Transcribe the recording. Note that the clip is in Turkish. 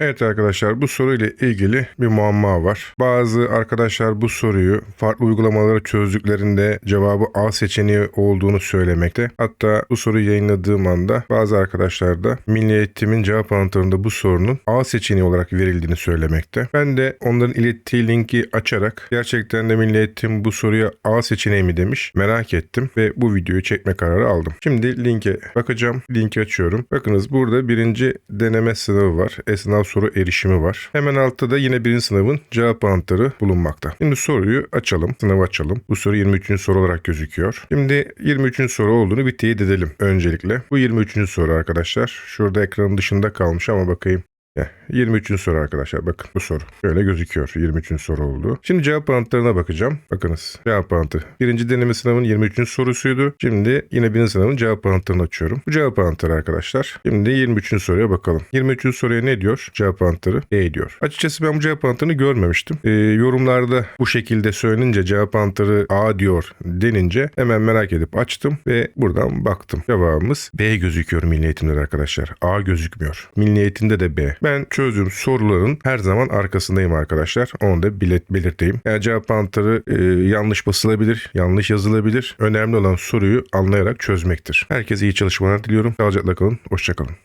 Evet arkadaşlar bu soruyla ilgili bir muamma var. Bazı arkadaşlar bu soruyu farklı uygulamaları çözdüklerinde cevabı A seçeneği olduğunu söylemekte. Hatta bu soruyu yayınladığım anda bazı arkadaşlar da Milli Eğitim'in cevap anahtarında bu sorunun A seçeneği olarak verildiğini söylemekte. Ben de onların ilettiği linki açarak gerçekten de Milli Eğitim bu soruya A seçeneği mi demiş merak ettim ve bu videoyu çekme kararı aldım. Şimdi linke bakacağım. Linki açıyorum. Bakınız burada birinci deneme sınavı var. E-sınav soru erişimi var. Hemen altta da yine birinci sınavın cevap anahtarı bulunmakta. Şimdi soruyu açalım. Sınavı açalım. Bu soru 23. soru olarak gözüküyor. Şimdi 23. soru olduğunu bir teyit edelim öncelikle. Bu 23. soru arkadaşlar. Şurada ekranın dışında kalmış ama bakayım. Heh, 23. soru arkadaşlar bakın bu soru. Şöyle gözüküyor 23. soru oldu. Şimdi cevap anahtarına bakacağım. Bakınız cevap anahtarı. Birinci deneme sınavın 23. sorusuydu. Şimdi yine birinci sınavın cevap anahtarını açıyorum. Bu cevap anahtarı arkadaşlar. Şimdi 23. soruya bakalım. 23. soruya ne diyor? Cevap anahtarı E diyor. Açıkçası ben bu cevap anahtarını görmemiştim. Ee, yorumlarda bu şekilde söylenince cevap anahtarı A diyor denince hemen merak edip açtım ve buradan baktım. Cevabımız B gözüküyor milli eğitimde arkadaşlar. A gözükmüyor. Milli eğitimde de B. Ben çözdüğüm soruların her zaman arkasındayım arkadaşlar. Onu da bilet belirteyim. Yani cevap anahtarı e, yanlış basılabilir, yanlış yazılabilir. Önemli olan soruyu anlayarak çözmektir. Herkese iyi çalışmalar diliyorum. Sağlıcakla kalın. Hoşçakalın.